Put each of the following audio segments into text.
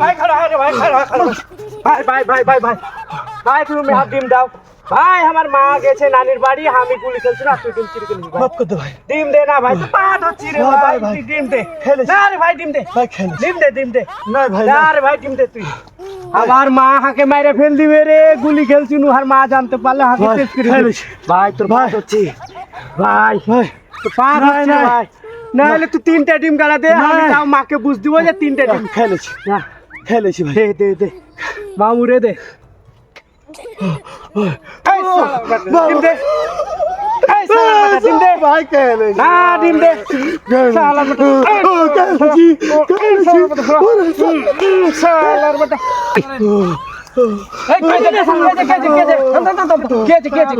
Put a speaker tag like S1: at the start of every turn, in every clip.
S1: ভাই ভাই ভাই ভাই ভাই ভাই ভাই ভাই। ভাই তুমি হাত ডিম দাও। ভাই আমার মা গেছে নানির বাড়ি আমি গুলি খেলছি না তুই ডিম চিড়ে খেলবি
S2: মাফ করে দে ভাই।
S1: ডিম দে না ভাই পা ধরছি রে
S2: ভাই।
S1: তুই ডিম দে। না রে ভাই ডিম দে।
S2: ভাই।
S1: ডিম দে ডিম দে।
S2: না ভাই
S1: না রে ভাই ডিম দে তুই। আমার মা হাকে মাইরে ফেল দিবে রে গুলি খেলছি নু আর মা জানতে পারলে হাকে
S2: ভাই,
S1: শেষ করে ভাই তোর ভাই। হচ্ছে ভাই।
S2: ভাই
S1: তো পা ধরছি ভাই। না হলে তুই তিনটা ডিম গালা দে আমি তাও মাকে বুঝ দিব যে তিনটা ডিম।
S2: খেলেছি
S1: না।
S2: খেলেছি ভাই।
S1: দে দে দে। মামু রে দে। ডিম দে।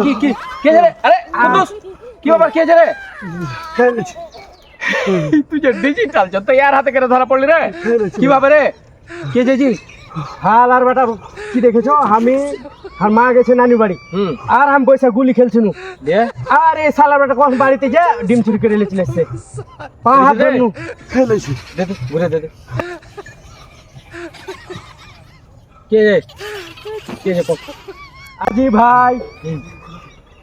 S1: কি কি কেজে রে। আরে কি রে?
S2: খেলেছি
S1: তুই যে ডিজিটাল যত ইয়ার হাতে করে ধরা পড়লি রে?
S2: খেলেছি।
S1: কীভাবে রে? কেজে জি হাল আর বেটা কি দেখেছ? আমি আর মা গেছে নানি বাড়ি। আর আমি বৈশা গুলি খেলছিনু।
S3: দিয়ে?
S1: আর এই সালার বেটা কখন বাড়িতে যা ডিম চুরি করে লেছিল এসছে পা হাত। ধরনু।
S2: খেলেছি।
S3: দে দে ঘুরে দে দে। কে রে? কে রে
S1: আজি ভাই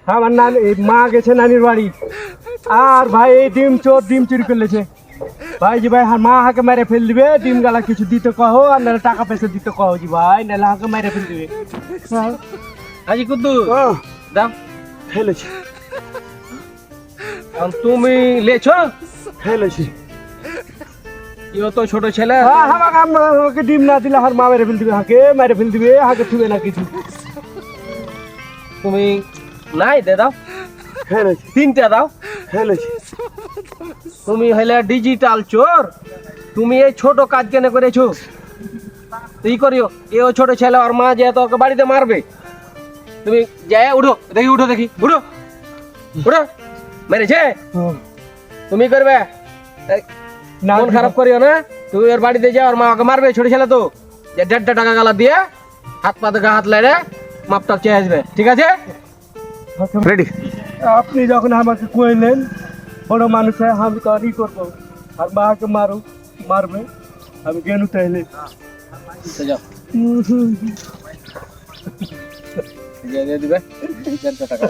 S1: আমার নানি মা গেছে নানির বাড়ি। আর ভাই এই ডিম চোর ডিম চুরি করলেছে। ভাই জি ভাই মা হাকে মেরে ফেল দিবে ডিম গালা কিছু দিতে কহো আর নাহলে টাকা পয়সা দিতে কহো জি ভাই নাহলে হাকে মেরে ফেল দিবে।
S3: আজি কুদ্দু দাও
S2: খেলেছি
S3: আর তুমি লেছ?
S2: ফেলেছি।
S3: ইও তো ছোট ছেলে।
S1: হ্যাঁ আমাকে আমাকে ডিম না দিলে আর মা মেরে ফেল দিবে হাকে মেরে ফেল দিবে হাকে থুবে না কিছু।
S3: তুমি নাই দে দাও।
S2: খেলেছি
S3: তিনটা দাও। তুমি হইলে ডিজিটাল চোর। তুমি এই ছোট কাজ কেন করেছ? তুই করিও। এও ছোট ছেলে আর মা যে তোকে বাড়িতে মারবে। তুমি যায় উঠো। দেখি উঠো দেখি। উঠো। উঠো। মেরেছে? তুমি করবে? এই,
S1: না
S3: মন খারাপ করিও না। তুমি ওর বাড়িতে যাও আর মা ওকে মারবে ছোট ছেলে তো। যে দেড়টা টাকা গালা দিয়ে হাত পাতে গা হাত লাইলে মাপটা চেয়ে আসবে। ঠিক আছে? রেডি
S1: আপনি যখন আমাকে কইলেন বড় মানুষ আমি তো আর ই করব। আর মাকে মারো মারবে। আমি গেনু তাইলে।
S3: দিয়ে দিবে। টাকা।